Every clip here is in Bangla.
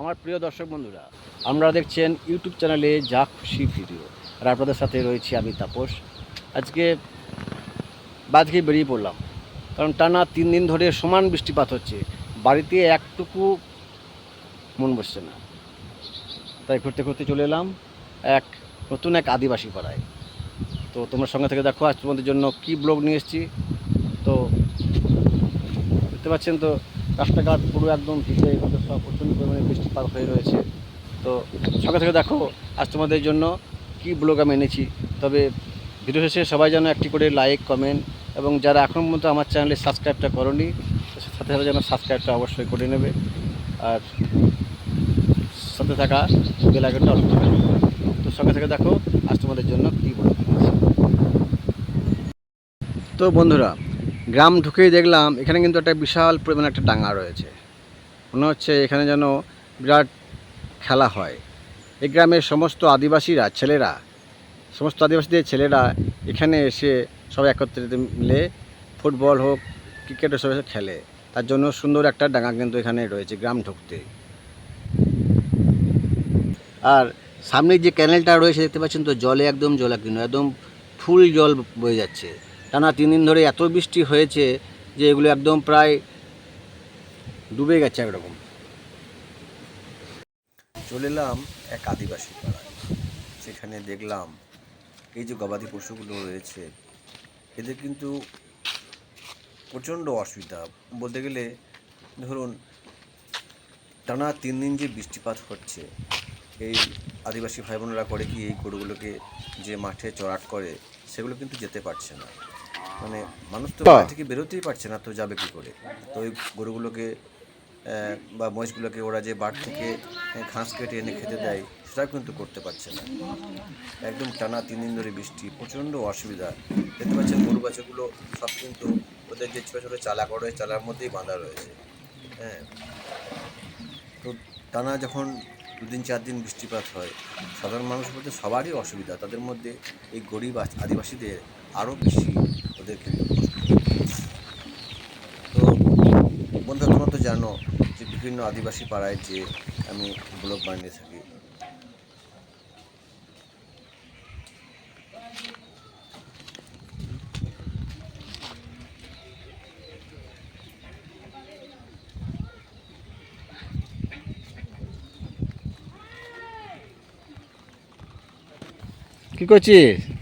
আমার প্রিয় দর্শক বন্ধুরা আমরা দেখছেন ইউটিউব চ্যানেলে যা খুশি ভিডিও। আর আপনাদের সাথে রয়েছি আমি তাপস। আজকে বাদকে বেরিয়ে পড়লাম, কারণ টানা তিন দিন ধরে সমান বৃষ্টিপাত হচ্ছে। বাড়িতে একটুকু মন বসছে না। তাই ঘুরতে ঘুরতে চলে এলাম এক নতুন এক আদিবাসী পাড়ায়। তো তোমার সঙ্গে থেকে দেখো, আজ তোমাদের জন্য কি ব্লগ নিয়ে এসেছি। তো দেখতে পাচ্ছেন তো রাস্তাঘাট পুরো একদম ভিজে এগুলো সব প্রচণ্ড পরিমাণে বৃষ্টিপাত হয়ে রয়েছে। তো সঙ্গে থেকে দেখো, আজ তোমাদের জন্য কি ব্লগ আমি এনেছি। তবে ভিডিও শেষে সবাই যেন একটি করে লাইক কমেন্ট এবং যারা এখন পর্যন্ত আমার চ্যানেলে সাবস্ক্রাইবটা করনি, সাথে সাথে যেন সাবস্ক্রাইবটা অবশ্যই করে নেবে। আর সাথে থাকা বেল আইকনটা অন করে তো সঙ্গে থেকে দেখো, আজ তোমাদের জন্য কী ব্লগ তো বন্ধুরা গ্রাম ঢুকেই দেখলাম, এখানে কিন্তু একটা বিশাল পরিমাণে একটা ডাঙা রয়েছে। মনে হচ্ছে এখানে যেন বিরাট খেলা হয়। এই গ্রামের সমস্ত আদিবাসীরা, ছেলেরা, সমস্ত আদিবাসীদের ছেলেরা এখানে এসে সবাই একত্রিত মিলে ফুটবল হোক, ক্রিকেট হোক সব খেলে। তার জন্য সুন্দর একটা ডাঙা কিন্তু এখানে রয়েছে গ্রাম ঢুকতে। আর সামনে যে ক্যানেলটা রয়েছে, দেখতে পাচ্ছেন তো জলে একদম জলাকীর্ণ, একদম ফুল জল বয়ে যাচ্ছে। টানা তিন দিন ধরে এত বৃষ্টি হয়েছে যে এগুলো একদম প্রায় ডুবে গেছে একরকম। চলে এলাম এক আদিবাসী পাড়ায়। সেখানে দেখলাম এই যে গবাদি পশুগুলো রয়েছে, এদের কিন্তু প্রচণ্ড অসুবিধা। বলতে গেলে, ধরুন, টানা তিন দিন যে বৃষ্টিপাত হচ্ছে, এই আদিবাসী ভাই বোনেরা করে কি এই গরুগুলোকে যে মাঠে চড়াট করে, সেগুলো কিন্তু যেতে পারছে না। মানে মানুষ তো বাড়ি থেকে বেরোতেই পারছে না তো যাবে কি করে? তো ওই গরুগুলোকে বা মহিষগুলোকে ওরা যে বাড় থেকে ঘাস কেটে এনে খেতে দেয় সেটাও কিন্তু করতে পারছে না। একদম টানা তিন দিন ধরে বৃষ্টি প্রচণ্ড অসুবিধা। দেখতে পাচ্ছেন গরু বাছুরগুলো সব কিন্তু ওদের যে ছোটো ছোটো চালা করে চালার মধ্যেই বাঁধা রয়েছে। হ্যাঁ। তো টানা যখন দুদিন চার দিন বৃষ্টিপাত হয় সাধারণ মানুষ বলতে সবারই অসুবিধা। তাদের মধ্যে এই গরিব আদিবাসীদের আরও বেশি ওদের কিন্তু কষ্ট। তো বন্ধু, তোমরা তো জানো যে বিভিন্ন আদিবাসী পাড়ায় যে আমি ব্লগ বানিয়ে থাকি কি করছিস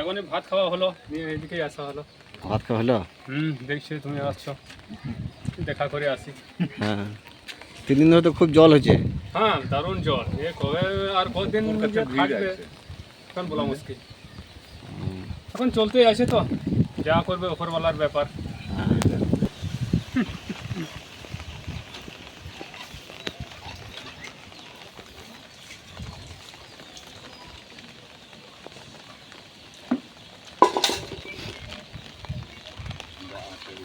এখনই ভাত খাওয়া হলো। নিয়ে এদিকেই আসা হলো। ভাত খাওয়া হলো? হুম দেখছি তুমি আসছো। দেখা করে আসি। হ্যাঁ তিন দিন ধরে তো খুব জল হয়েছে হ্যাঁ দারুণ জল। এ কবে আর কতদিন যে থাকবে এখন বলা মুশকিল। এখন চলতেই আছে তো। যা করবে ওপরওয়ালার ব্যাপার।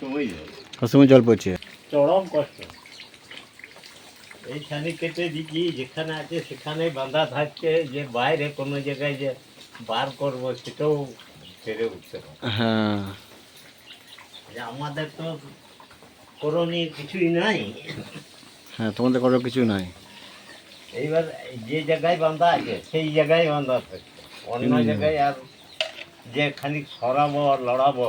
সময় যাও সব সময় জল পড়ছে। চরম কষ্ট। এইখানে কেটে দিচ্ছি যেখানে আছে সেখানে বাঁধা থাকছে যে বাইরে কোনো জায়গায় যে বার করব সেটাও পেরে উঠছে না। হ্যাঁ। আমাদের তো করণীয় কিছুই নাই। হ্যাঁ তোমাদের কোনো কিছু নাই। এইবার যে জায়গায় বাঁধা আছে সেই জায়গায় বাঁধা থাকছে। অন্য জায়গায় আর যে খানিক সরাবো আর লড়াবো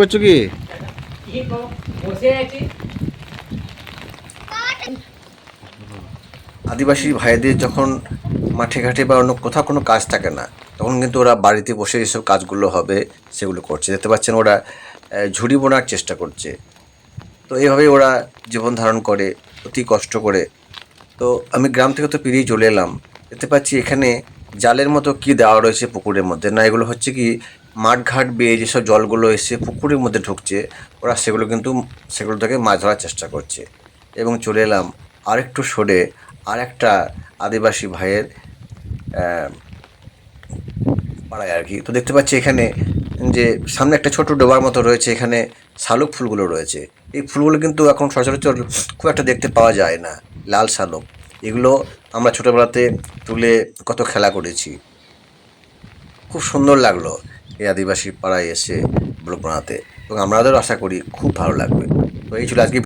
করছ কি? আদিবাসী ভাইদের যখন মাঠে ঘাটে বা অন্য কোথাও কোনো কাজ থাকে না, তখন কিন্তু ওরা বাড়িতে বসে যেসব কাজগুলো হবে সেগুলো করছে। দেখতে পাচ্ছেন ওরা ঝুড়ি বোনার চেষ্টা করছে। তো এইভাবেই ওরা জীবন ধারণ করে, অতি কষ্ট করে। তো আমি গ্রাম থেকে তো পেরিয়ে চলে এলাম। দেখতে পাচ্ছি এখানে জালের মতো কি দেওয়া রয়েছে পুকুরের মধ্যে? না, এগুলো হচ্ছে কি মাঠঘাট বেয়ে যেসব জলগুলো এসে পুকুরের মধ্যে ঢুকছে, ওরা সেগুলো কিন্তু, সেগুলো থেকে মাছ ধরার চেষ্টা করছে। এবং চলে এলাম আরেকটু সরে আর একটা আদিবাসী ভাইয়ের পাড়ায় আর কি। তো দেখতে পাচ্ছি এখানে যে সামনে একটা ছোট ডোবার মতো রয়েছে, এখানে শালুক ফুলগুলো রয়েছে। এই ফুলগুলো কিন্তু এখন সচরাচর খুব একটা দেখতে পাওয়া যায় না, লাল শালুক। এগুলো আমরা ছোটোবেলাতে তুলে কত খেলা করেছি। খুব সুন্দর লাগল এই আদিবাসী পাড়ায় এসে ব্লগ বানাতে এবং আমরাদেরও আশা করি খুব ভালো লাগবে। তো এই ছিল আজকে